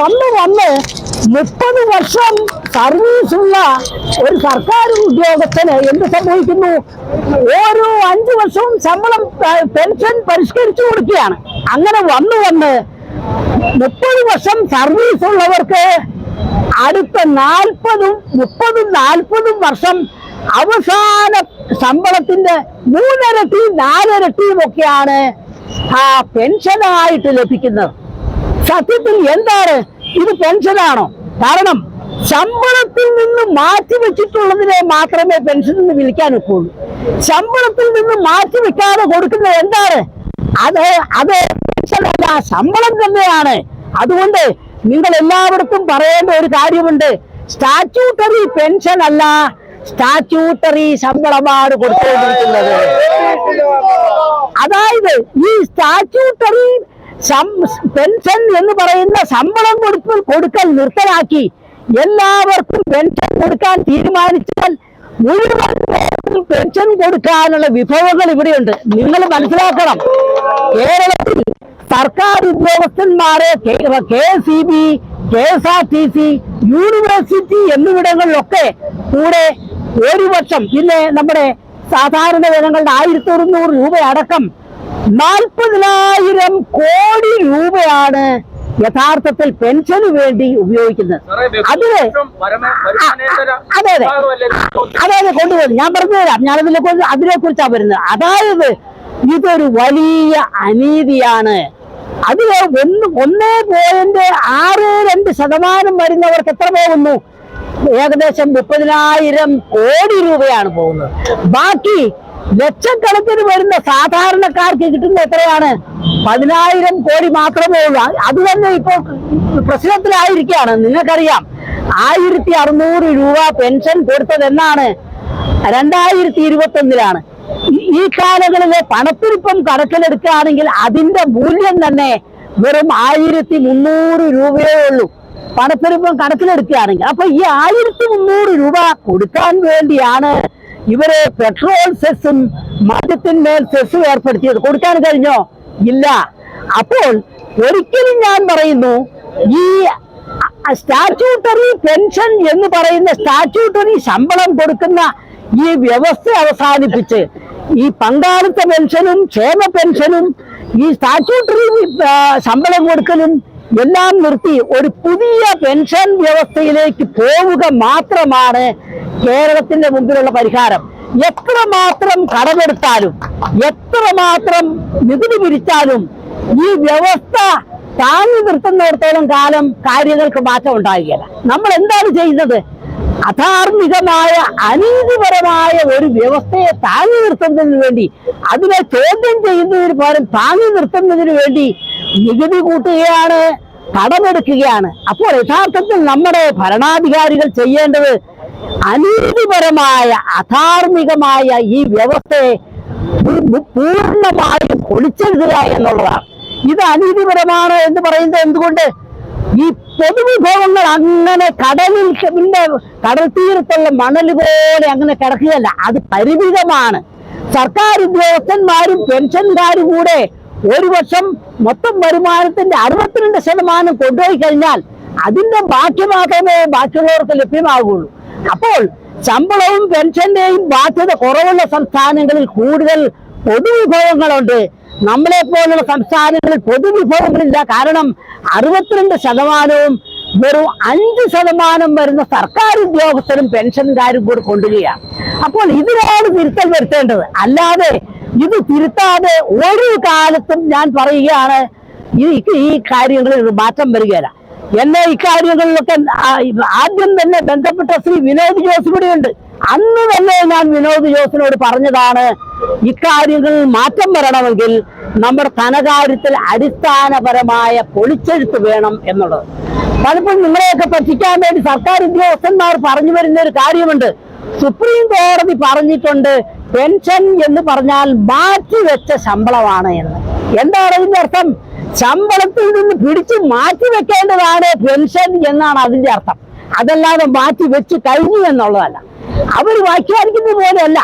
വന്ന് വന്ന് മുപ്പത് വർഷം സർവീസുള്ള ഒരു സർക്കാർ ഉദ്യോഗസ്ഥന് എന്ത് സംഭവിക്കുന്നു? ഓരോ അഞ്ചു വർഷവും ശമ്പളം പെൻഷൻ പരിഷ്കരിച്ചു കൊടുക്കുകയാണ്. അങ്ങനെ വന്ന് വന്ന് മുപ്പത് വർഷം സർവീസ് ഉള്ളവർക്ക് അടുത്ത നാൽപ്പതും മുപ്പതും നാൽപ്പതും വർഷം അവസാന ശമ്പളത്തിന്റെ മൂന്നിരട്ടിയും നാലിരട്ടിയും ഒക്കെയാണ് ആ പെൻഷനായിട്ട് ലഭിക്കുന്നത്. സത്യത്തിൽ എന്താണ്? ഇത് പെൻഷനാണോ കാരണം ശമ്പളത്തിൽ നിന്ന് മാറ്റി വെച്ചിട്ടുള്ളതിനെ മാത്രമേ പെൻഷൻ എന്ന് വിളിക്കാൻ ഒക്കുള്ളൂ. ശമ്പളത്തിൽ നിന്ന് മാറ്റി വെക്കാതെ കൊടുക്കുന്നത് എന്താണ്? അത് അത് പെൻഷനല്ല ശമ്പളം തന്നെയാണ്. അതുകൊണ്ട് നിങ്ങൾ എല്ലാവർക്കും പറയേണ്ട ഒരു കാര്യമുണ്ട്. സ്റ്റാറ്റ്യൂട്ടറി പെൻഷൻ അല്ല സ്റ്റാറ്റ്യൂട്ടറി ശമ്പളമാണ് കൊടുത്തുകൊണ്ടിരിക്കുന്നത്. അതായത് ഈ സ്റ്റാറ്റ്യൂട്ടറി പെൻഷൻ എന്ന് പറയുന്ന ശമ്പളം കൊടുപ്പ് കൊടുക്കൽ നിർത്തലാക്കി. എല്ലാവർക്കും പെൻഷൻ കൊടുക്കാൻ തീരുമാനിച്ചാൽ മുഴുവൻ പെൻഷൻ കൊടുക്കാനുള്ള വിഭവങ്ങൾ ഇവിടെയുണ്ട്. നിങ്ങൾ മനസ്സിലാക്കണം. കേരളത്തിൽ സർക്കാർ ഉദ്യോഗസ്ഥന്മാരെ K C B K S R T C university എന്നിവിടങ്ങളിലൊക്കെ കൂടെ ഒരു വർഷം പിന്നെ നമ്മുടെ സാധാരണ ജനങ്ങളുടെ ആയിരത്തി ഒരുന്നൂറ് രൂപ അടക്കം നാൽപ്പതിനായിരം കോടി രൂപയാണ് യഥാർത്ഥത്തിൽ പെൻഷന് വേണ്ടി ഉപയോഗിക്കുന്നത്. അതിന് അതെ അതെ അതെ അതെ കൊണ്ടുവരും ഞാൻ പറഞ്ഞുതരാം ഞാൻ അതിനെ കുറിച്ച് അതിനെ കുറിച്ചാണ് വരുന്നത്. അതായത് ഇതൊരു വലിയ അനീതിയാണ്. അതിലെ ഒന്ന് ഒന്നേ പോയിന്റ് ആറ് രണ്ട് ശതമാനം വരുന്നവർക്ക് എത്ര പോകുന്നു? ഏകദേശം മുപ്പതിനായിരം കോടി രൂപയാണ് പോകുന്നത്. ബാക്കി ലക്ഷക്കണക്കിന് വരുന്ന സാധാരണക്കാർക്ക് കിട്ടുന്ന എത്രയാണ്? പതിനായിരം കോടി മാത്രമേ ഉള്ളൂ. അത് തന്നെ ഇപ്പോൾ പ്രശ്നത്തിലായിരിക്കുകയാണ്. നിങ്ങൾക്കറിയാം ആയിരത്തി അറുന്നൂറ് രൂപ പെൻഷൻ കൊടുത്തത് എന്നാണ്. രണ്ടായിരത്തി ഇരുപത്തി ഒന്നിലാണ് ഈ കാലങ്ങളിലെ പണപ്പെരുപ്പം കണക്കിലെടുക്കുകയാണെങ്കിൽ അതിന്റെ മൂല്യം തന്നെ വെറും ആയിരത്തി മുന്നൂറ് രൂപയേ ഉള്ളൂ. പണപ്പെരുപ്പം കണക്കിലെടുക്കുകയാണെങ്കിൽ. അപ്പൊ ഈ ആയിരത്തി മുന്നൂറ് രൂപ കൊടുക്കാൻ വേണ്ടിയാണ് ഇവർ പെട്രോൾ സെസ്സും മദ്യത്തിന്മേൽ സെസ്സും ഏർപ്പെടുത്തിയത് കൊടുക്കാൻ കഴിഞ്ഞോ? ഇല്ല. അപ്പോൾ ഒരിക്കലും ഞാൻ പറയുന്നു ഈ സ്റ്റാറ്റ്യൂട്ടറി പെൻഷൻ എന്ന് പറയുന്ന സ്റ്റാറ്റ്യൂട്ടറി ശമ്പളം കൊടുക്കുന്ന ഈ വ്യവസ്ഥ അവസാനിപ്പിച്ച് ഈ പങ്കാളിത്ത പെൻഷനും ക്ഷേമ പെൻഷനും ഈ സ്റ്റാറ്റ്യൂട്ടറി ശമ്പളം കൊടുക്കലും എല്ലാം നിർത്തി ഒരു പുതിയ പെൻഷൻ വ്യവസ്ഥയിലേക്ക് പോവുക മാത്രമാണ് കേരളത്തിന്റെ മുമ്പിലുള്ള പരിഹാരം. എത്ര എത്രമാത്രം കടമെടുത്താലും എത്രമാത്രം നികുതി പിരിച്ചാലും ഈ വ്യവസ്ഥ താങ്ങി നിർത്തുന്നിടത്തോളം കാലം കാര്യങ്ങൾക്ക് മാറ്റം ഉണ്ടാകുകയില്ല നമ്മൾ എന്താണ് ചെയ്യുന്നത്? അധാർമികമായ അനീതിപരമായ ഒരു വ്യവസ്ഥയെ താങ്ങി നിർത്തുന്നതിന് വേണ്ടി അതിനെ ചോദ്യം ചെയ്യുന്നതിന് പകരം താങ്ങി നിർത്തുന്നതിന് വേണ്ടി നികുതി കൂട്ടുകയാണ് കടമെടുക്കുകയാണ്. അപ്പോൾ യഥാർത്ഥത്തിൽ നമ്മുടെ ഭരണാധികാരികൾ ചെയ്യേണ്ടത് അനീതിപരമായ അധാർമികമായ ഈ വ്യവസ്ഥയെ പൂർണമായും പൊളിച്ചെഴുതുക എന്നുള്ളതാണ്. ഇത് അനീതിപരമാണ് എന്ന് പറയുന്നത് എന്തുകൊണ്ട്? ഈ പൊതുവിഭവങ്ങൾ അങ്ങനെ കടലിൽ കടൽ തീരത്തുള്ള മണൽ പോലെ അങ്ങനെ കിടക്കുകയല്ല. അത് പരിമിതമാണ്. സർക്കാർ ഉദ്യോഗസ്ഥന്മാരും പെൻഷൻകാരും കൂടെ ഒരു വർഷം മൊത്തം വരുമാനത്തിന്റെ അറുപത്തിരണ്ട് ശതമാനം കൊണ്ടുപോയി കഴിഞ്ഞാൽ അതിന്റെ ബാക്കി മാത്രമേ ബാക്കിയുള്ളവർക്ക് ലഭ്യമാകുള്ളൂ അപ്പോൾ ശമ്പളവും പെൻഷന്റെയും ബാധ്യത കുറവുള്ള സംസ്ഥാനങ്ങളിൽ കൂടുതൽ പൊതുവിഭവങ്ങളുണ്ട്. നമ്മളെ പോലുള്ള സംസ്ഥാനങ്ങളിൽ പൊതുവിഭവങ്ങളില്ല. കാരണം അറുപത്തിരണ്ട് ശതമാനവും വെറും അഞ്ച് ശതമാനം വരുന്ന സർക്കാർ ഉദ്യോഗസ്ഥരും പെൻഷൻകാരും കൂടെ കൊണ്ടുകയാണ് അപ്പോൾ ഇതിനാണ് തിരുത്തൽ വരുത്തേണ്ടത്. അല്ലാതെ ഇത് തിരുത്താതെ ഒരു കാലത്തും ഞാൻ പറയുകയാണ് ഈ കാര്യങ്ങളിൽ മാറ്റം വരികയില്ല. എന്നെ ഇക്കാര്യങ്ങളിലൊക്കെ ആദ്യം തന്നെ ബന്ധപ്പെട്ട ശ്രീ വിനോദ് ജോസ് ഇവിടെയുണ്ട് അന്ന് തന്നെ ഞാൻ വിനോദ് ജോസിനോട് പറഞ്ഞതാണ് ഇക്കാര്യങ്ങളിൽ മാറ്റം വരണമെങ്കിൽ നമ്മുടെ ധനകാര്യത്തിൽ അടിസ്ഥാനപരമായ പൊളിച്ചെഴുത്ത് വേണം എന്നുള്ളത്. പലപ്പോഴും നിങ്ങളെയൊക്കെ പറ്റിക്കാൻ വേണ്ടി സർക്കാർ ഉദ്യോഗസ്ഥന്മാർ പറഞ്ഞു വരുന്ന ഒരു കാര്യമുണ്ട്. സുപ്രീം കോടതി പറഞ്ഞിട്ടുണ്ട് പെൻഷൻ എന്ന് പറഞ്ഞാൽ മാറ്റിവെച്ച ശമ്പളമാണ് എന്ന്. എന്താണ് അതിന്റെ അർത്ഥം? ശമ്പളത്തിൽ നിന്ന് പിടിച്ചു മാറ്റി വെക്കേണ്ടതാണ് പെൻഷൻ എന്നാണ് അതിന്റെ അർത്ഥം. അതല്ലാതെ മാറ്റി വെച്ച് കഴിഞ്ഞു എന്നുള്ളതല്ല. അവർ വ്യാഖ്യാനിക്കുന്നത് പോലെയല്ല.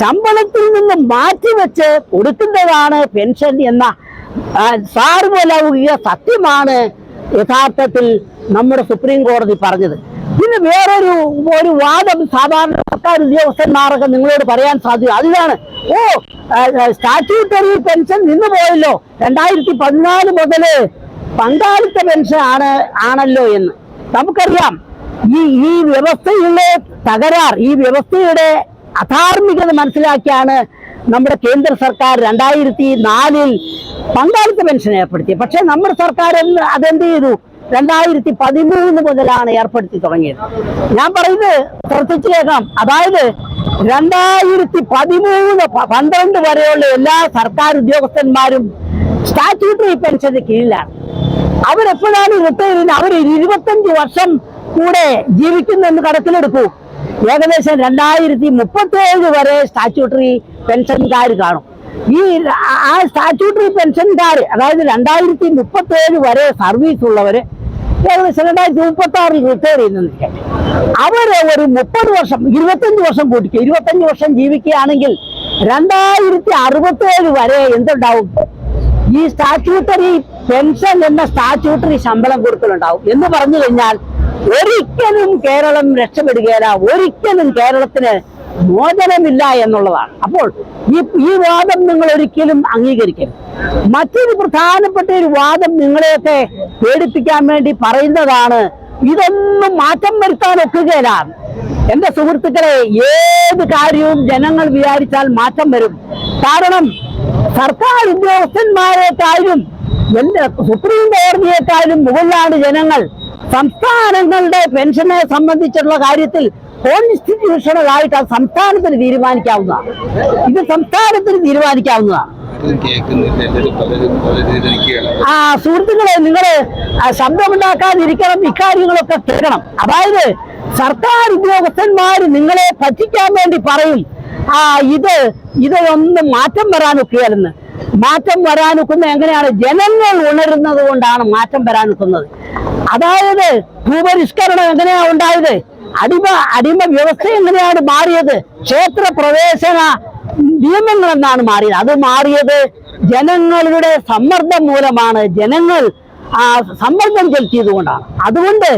ശമ്പളത്തിൽ നിന്ന് മാറ്റി വെച്ച് കൊടുക്കുന്നതാണ് പെൻഷൻ എന്ന സാർവലൗകിക സത്യമാണ് യഥാർത്ഥത്തിൽ നമ്മുടെ സുപ്രീം കോടതി പറഞ്ഞത്. പിന്നെ വേറൊരു ഒരു വാദം സാധാരണ സർക്കാർ ഉദ്യോഗസ്ഥന്മാരൊക്കെ നിങ്ങളോട് പറയാൻ സാധ്യത. അതിലാണ് ഓ സ്റ്റാറ്റ്യൂട്ടറി പെൻഷൻ നിന്ന് പോയല്ലോ. രണ്ടായിരത്തി പതിനാല് മുതൽ പങ്കാളിത്ത പെൻഷൻ ആണ് ആണല്ലോ എന്ന്. നമുക്കറിയാം ഈ ഈ വ്യവസ്ഥയിലെ തകരാർ ഈ വ്യവസ്ഥയുടെ അധാർമികത മനസ്സിലാക്കിയാണ് നമ്മുടെ കേന്ദ്ര സർക്കാർ രണ്ടായിരത്തി നാലിൽ പങ്കാളിത്ത പെൻഷൻ ഏർപ്പെടുത്തിയത്. പക്ഷേ നമ്മുടെ സർക്കാർ അതെന്ത് ചെയ്തു? രണ്ടായിരത്തി പതിമൂന്ന് മുതലാണ് ഏർപ്പെടുത്തി തുടങ്ങിയത്. ഞാൻ പറയുന്നത് ശ്രദ്ധിച്ചു കേൾക്കാം അതായത് രണ്ടായിരത്തി പതിമൂന്ന് പന്ത്രണ്ട് വരെയുള്ള എല്ലാ സർക്കാർ ഉദ്യോഗസ്ഥന്മാരും സ്റ്റാറ്റ്യൂട്ടറി പെൻഷന് കീഴിലാണ്. അവരെപ്പോഴാണ് ചെയ്യുന്നത്? അവർ ഇരുപത്തഞ്ച് വർഷം കൂടെ ജീവിക്കുന്നെന്ന് കണക്കിലെടുക്കൂ. ഏകദേശം രണ്ടായിരത്തി മുപ്പത്തി ഏഴ് വരെ സ്റ്റാറ്റ്യൂട്ടറി പെൻഷൻകാർ കാണും. ഈ ആ സ്റ്റാറ്റ്യൂട്ടറി പെൻഷൻകാർ അതായത് രണ്ടായിരത്തി മുപ്പത്തി ഏഴ് വരെ സർവീസ് ഉള്ളവര് ഏകദേശം രണ്ടായിരത്തി മുപ്പത്തി ആറിൽ റിട്ടയർ ചെയ്യുന്ന അവർ ഒരു മുപ്പത് വർഷം ഇരുപത്തഞ്ച് വർഷം കൂട്ടിക്കുക ഇരുപത്തഞ്ച് വർഷം ജീവിക്കുകയാണെങ്കിൽ രണ്ടായിരത്തി അറുപത്തി ഏഴ് വരെ എന്തുണ്ടാവും? ഈ സ്റ്റാറ്റ്യൂട്ടറി പെൻഷൻ എന്ന സ്റ്റാറ്റ്യൂട്ടറി ശമ്പളം കൊടുക്കലുണ്ടാവും. എന്ന് പറഞ്ഞു കഴിഞ്ഞാൽ ഒരിക്കലും കേരളം രക്ഷപ്പെടുകയില്ല. ഒരിക്കലും കേരളത്തിന് മോചനമില്ല എന്നുള്ളതാണ്. അപ്പോൾ ഈ ഈ വാദം നിങ്ങൾ ഒരിക്കലും അംഗീകരിക്കരുത്. മറ്റൊരു പ്രധാനപ്പെട്ട ഒരു വാദം നിങ്ങളെയൊക്കെ പേടിപ്പിക്കാൻ വേണ്ടി പറയുന്നതാണ് ഇതൊന്നും മാറ്റം വരുത്താൻ ഒക്കുകയില്ല എന്റെ സുഹൃത്തുക്കളെ ഏത് കാര്യവും ജനങ്ങൾ വിചാരിച്ചാൽ മാറ്റം വരും. കാരണം സർക്കാർ ഉദ്യോഗസ്ഥന്മാരെക്കാളും എല്ലാ സുപ്രീം കോടതിയെക്കാളും മുകളിലാണ് ജനങ്ങൾ. സംസ്ഥാനങ്ങളുടെ പെൻഷനെ സംബന്ധിച്ചുള്ള കാര്യത്തിൽ കോൺസ്റ്റിറ്റ്യൂഷണൽ ആയിട്ട് അത് സംസ്ഥാനത്തിന് തീരുമാനിക്കാവുന്നതാണ് ഇത് സംസ്ഥാനത്തിന് തീരുമാനിക്കാവുന്നതാണ് ആ സുഹൃത്തുക്കളെ നിങ്ങൾ ആ ശബ്ദമുണ്ടാക്കാതിരിക്കണം ഇക്കാര്യങ്ങളൊക്കെ കേൾക്കണം. അതായത് സർക്കാർ ഉദ്യോഗസ്ഥന്മാർ നിങ്ങളെ പറ്റിക്കാൻ വേണ്ടി പറയും. ആ ഇത് ഇതൊന്നും മാറ്റം വരാനൊക്കെയായിരുന്നു. മാറ്റം വരാനൊക്കുന്ന എങ്ങനെയാണ്? ജനങ്ങൾ ഉണരുന്നത് കൊണ്ടാണ് മാറ്റം വരാനൊക്കുന്നത്. അതായത് ഭൂപരിഷ്കരണം എങ്ങനെയാ ഉണ്ടായത്? അടിമ അടിമ വ്യവസ്ഥ എങ്ങനെയാണ് മാറിയത്? ക്ഷേത്ര പ്രവേശന നിയമങ്ങൾ എന്നാണ് മാറിയത്. അത് മാറിയത് ജനങ്ങളുടെ സമ്മർദ്ദം മൂലമാണ്. ജനങ്ങൾ ആ സമ്മർദ്ദം ചെലുത്തിയത് കൊണ്ടാണ് അതുകൊണ്ട്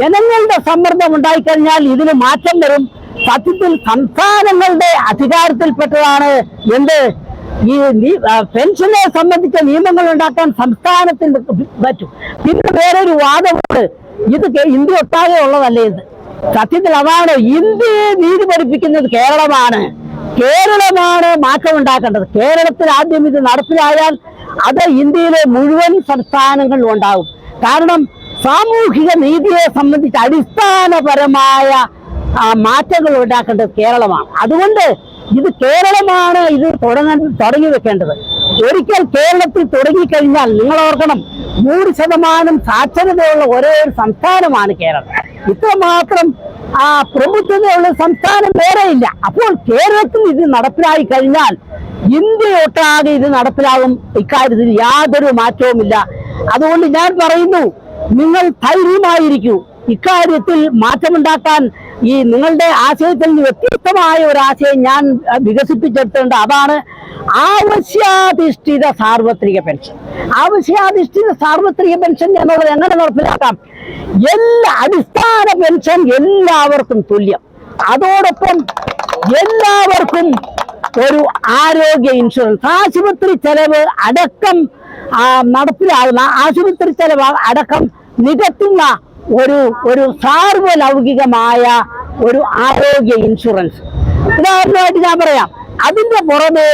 ജനങ്ങളുടെ സമ്മർദ്ദം ഉണ്ടായിക്കഴിഞ്ഞാൽ ഇതിന് മാറ്റം വരും. സത്യത്തിൽ സംസ്ഥാനങ്ങളുടെ അധികാരത്തിൽപ്പെട്ടതാണ് എന്ത്? ഈ പെൻഷനെ സംബന്ധിച്ച നിയമങ്ങൾ ഉണ്ടാക്കാൻ സംസ്ഥാനത്തിന് പറ്റും. പിന്നെ വേറൊരു വാദമുണ്ട്. ഇത് ഇന്ത്യ ഒട്ടാകെ ഉള്ളതല്ലേ ഇത്? സത്യത്തിൽ അതാണ് ഇന്ത്യയെ നീതി പഠിപ്പിക്കുന്നത് കേരളമാണ്. കേരളമാണ് മാറ്റം ഉണ്ടാക്കേണ്ടത് കേരളത്തിൽ ആദ്യം ഇത് നടപ്പിലായാൽ അത് ഇന്ത്യയിലെ മുഴുവൻ സംസ്ഥാനങ്ങളിലും ഉണ്ടാകും. കാരണം സാമൂഹിക നീതിയെ സംബന്ധിച്ച് അടിസ്ഥാനപരമായ മാറ്റങ്ങൾ ഉണ്ടാക്കേണ്ടത് കേരളമാണ്. അതുകൊണ്ട് ഇത് കേരളമാണ് ഇത് തുടങ്ങാൻ തുടങ്ങി വെക്കേണ്ടത്. ഒരിക്കൽ കേരളത്തിൽ തുടങ്ങിക്കഴിഞ്ഞാൽ നിങ്ങൾ ഓർക്കണം നൂറ് ശതമാനം സാക്ഷരതയുള്ള ഒരേ ഒരു സംസ്ഥാനമാണ് കേരളം. ഇത്രമാത്രം ആ പ്രബുദ്ധതയുള്ള സംസ്ഥാനം വേറെയില്ല അപ്പോൾ കേരളത്തിൽ ഇത് നടപ്പിലായി കഴിഞ്ഞാൽ ഇന്ത്യ ഒട്ടാകെ ഇത് നടപ്പിലാകും. ഇക്കാര്യത്തിൽ യാതൊരു മാറ്റവുമില്ല. അതുകൊണ്ട് ഞാൻ പറയുന്നു നിങ്ങൾ ധൈര്യമായിരിക്കൂ. ഇക്കാര്യത്തിൽ മാറ്റമുണ്ടാക്കാൻ ഈ നിങ്ങളുടെ ആശയത്തിൽ നിന്ന് വ്യത്യസ്തമായ ഒരു ആശയം ഞാൻ വികസിപ്പിച്ചെടുത്തുണ്ട് അതാണ് ആവശ്യാധിഷ്ഠിത സാർവത്രിക പെൻഷൻ. ആവശ്യാധിഷ്ഠിത സാർവത്രിക പെൻഷൻ എന്നുള്ളത് എങ്ങനെ നടപ്പിലാക്കാം? എല്ലാ അടിസ്ഥാന പെൻഷൻ എല്ലാവർക്കും തുല്യം. അതോടൊപ്പം എല്ലാവർക്കും ഒരു ആരോഗ്യ ഇൻഷുറൻസ്. ആശുപത്രി ചെലവ് അടക്കം നടപ്പിലാകുന്ന ആശുപത്രി ചെലവ് അടക്കം നികത്തുന്ന ഒരു ഒരു സാർവലൗകികമായ ഒരു ആരോഗ്യ ഇൻഷുറൻസ്. ഉദാഹരണമായിട്ട് ഞാൻ പറയാം അതിന്റെ പുറമെ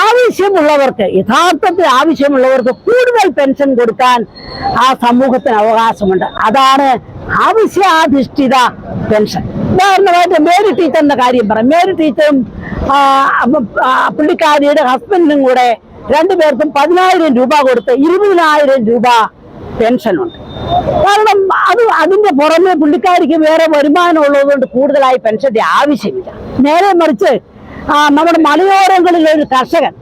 ആവശ്യമുള്ളവർക്ക് യഥാർത്ഥത്തിൽ ആവശ്യമുള്ളവർക്ക് കൂടുതൽ പെൻഷൻ കൊടുക്കാൻ ആ സമൂഹത്തിന് അവകാശമുണ്ട്. അതാണ് ആവശ്യാധിഷ്ഠിത പെൻഷൻ. ഉദാഹരണമായിട്ട് മേരി ടീച്ചറിന്റെ കാര്യം പറയാം. മേരി ടീച്ചറും പുള്ളിക്കാരിയുടെ ഹസ്ബൻഡിനും കൂടെ രണ്ടുപേർക്കും പതിനായിരം രൂപ കൊടുത്ത് ഇരുപതിനായിരം രൂപ പെൻഷനുണ്ട്. കാരണം അത് അതിന്റെ പുറമെ പുള്ളിക്കാരിക്ക് വേറെ വരുമാനം ഉള്ളതുകൊണ്ട് കൂടുതലായി പെൻഷന്റെ ആവശ്യമില്ല. നേരെ മറിച്ച് നമ്മുടെ മലയോരങ്ങളിലെ ഒരു കർഷകൻ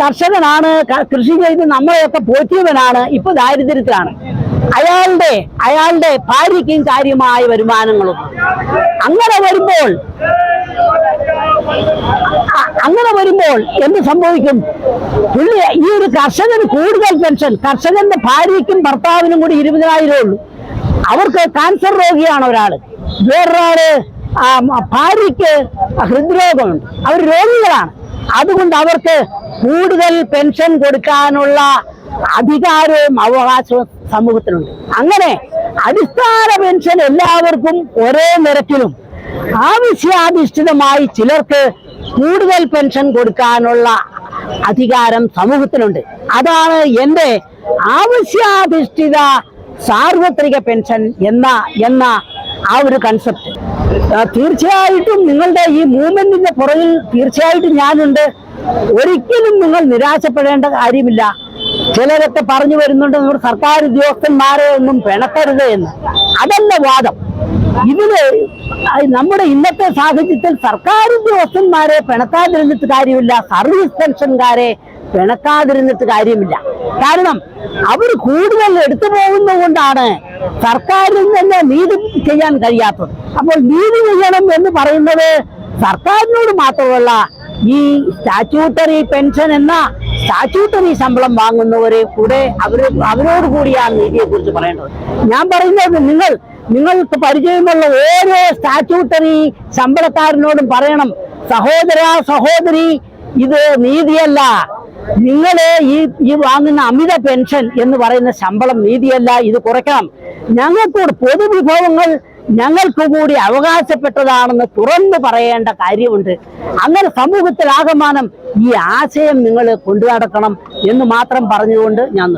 കർഷകനാണ് കൃഷി ചെയ്ത് നമ്മളെയൊക്കെ പോറ്റിയവനാണ് ഇപ്പൊ ദാരിദ്ര്യത്തിലാണ്. അയാളുടെ അയാളുടെ ഭാര്യയ്ക്കും കാര്യമായ വരുമാനങ്ങളും. അങ്ങനെ വരുമ്പോൾ അങ്ങനെ വരുമ്പോൾ എന്ത് സംഭവിക്കും? പുള്ളി ഈ ഒരു കർഷകന് കൂടുതൽ പെൻഷൻ കർഷകന്റെ ഭാര്യയ്ക്കും ഭർത്താവിനും കൂടി ഇരുപതിനായിരം ഉള്ളൂ. അവർക്ക് കാൻസർ രോഗിയാണ് ഒരാൾ. വേറൊരാൾ ഭാര്യയ്ക്ക് ഹൃദ്രോഗമുണ്ട്. അവർ രോഗികളാണ്. അതുകൊണ്ട് അവർക്ക് കൂടുതൽ പെൻഷൻ കൊടുക്കാനുള്ള അധികാരവും അവകാശവും സമൂഹത്തിനുണ്ട് അങ്ങനെ അടിസ്ഥാന പെൻഷൻ എല്ലാവർക്കും ഒരേ നിരക്കിലും. ആവശ്യാധിഷ്ഠിതമായി ചിലർക്ക് കൂടുതൽ പെൻഷൻ കൊടുക്കാനുള്ള അധികാരം സമൂഹത്തിനുണ്ട്. അതാണ് എന്റെ ആവശ്യാധിഷ്ഠിത സാർവത്രിക പെൻഷൻ എന്ന എന്ന ആ ഒരു കൺസെപ്റ്റ് തീർച്ചയായിട്ടും നിങ്ങളുടെ ഈ മൂവ്മെന്റിന്റെ പുറകിൽ തീർച്ചയായിട്ടും ഞാനുണ്ട്. ഒരിക്കലും നിങ്ങൾ നിരാശപ്പെടേണ്ട കാര്യമില്ല. ചിലരൊക്കെ പറഞ്ഞു വരുന്നുണ്ട് നമ്മുടെ സർക്കാർ ഉദ്യോഗസ്ഥന്മാരെ ഒന്നും പിണക്കരുത് എന്ന്. അതല്ല വാദം. ഇതിൽ നമ്മുടെ ഇന്നത്തെ സാഹചര്യത്തിൽ സർക്കാർ ഉദ്യോഗസ്ഥന്മാരെ പിണക്കാതിരുന്നിട്ട് കാര്യമില്ല. സർവീസ് പെൻഷൻകാരെ പിണക്കാതിരുന്നിട്ട് കാര്യമില്ല. കാരണം അവർ കൂടുതൽ എടുത്തു പോകുന്നത് കൊണ്ടാണ് സർക്കാരിൽ നിന്ന് നീതി ചെയ്യാൻ കഴിയാത്തത്. അപ്പോൾ നീതി ചെയ്യണം എന്ന് പറയുന്നത് സർക്കാരിനോട് മാത്രമല്ല ഈ സ്റ്റാറ്റ്യൂട്ടറി പെൻഷൻ എന്ന സ്റ്റാറ്റ്യൂട്ടറി ശമ്പളം വാങ്ങുന്നവരെ കൂടെ അവർ അവരോട് കൂടിയാണ് നീതിയെ കുറിച്ച് പറയേണ്ടത്. ഞാൻ പറയുന്നത് നിങ്ങൾ നിങ്ങൾക്ക് പരിചയമുള്ള ഓരോ സ്റ്റാറ്റ്യൂട്ടറി ശമ്പളക്കാരനോടും പറയണം സഹോദര സഹോദരി ഇത് നീതിയല്ല. നിങ്ങൾ ഈ ഈ വാങ്ങുന്ന അമിത പെൻഷൻ എന്ന് പറയുന്ന ശമ്പളം നീതിയല്ല ഇത് കുറയ്ക്കണം. ഞങ്ങൾക്കൂടെ പൊതുവിഭവങ്ങൾ ഞങ്ങൾക്ക് കൂടി അവകാശപ്പെട്ടതാണെന്ന് തുറന്നു പറയേണ്ട കാര്യമുണ്ട്. അങ്ങനെ സമൂഹത്തിൽ ആകമാനം ഈ ആശയം നിങ്ങൾ കൊണ്ടു നടക്കണം എന്ന് മാത്രം പറഞ്ഞുകൊണ്ട് ഞാൻ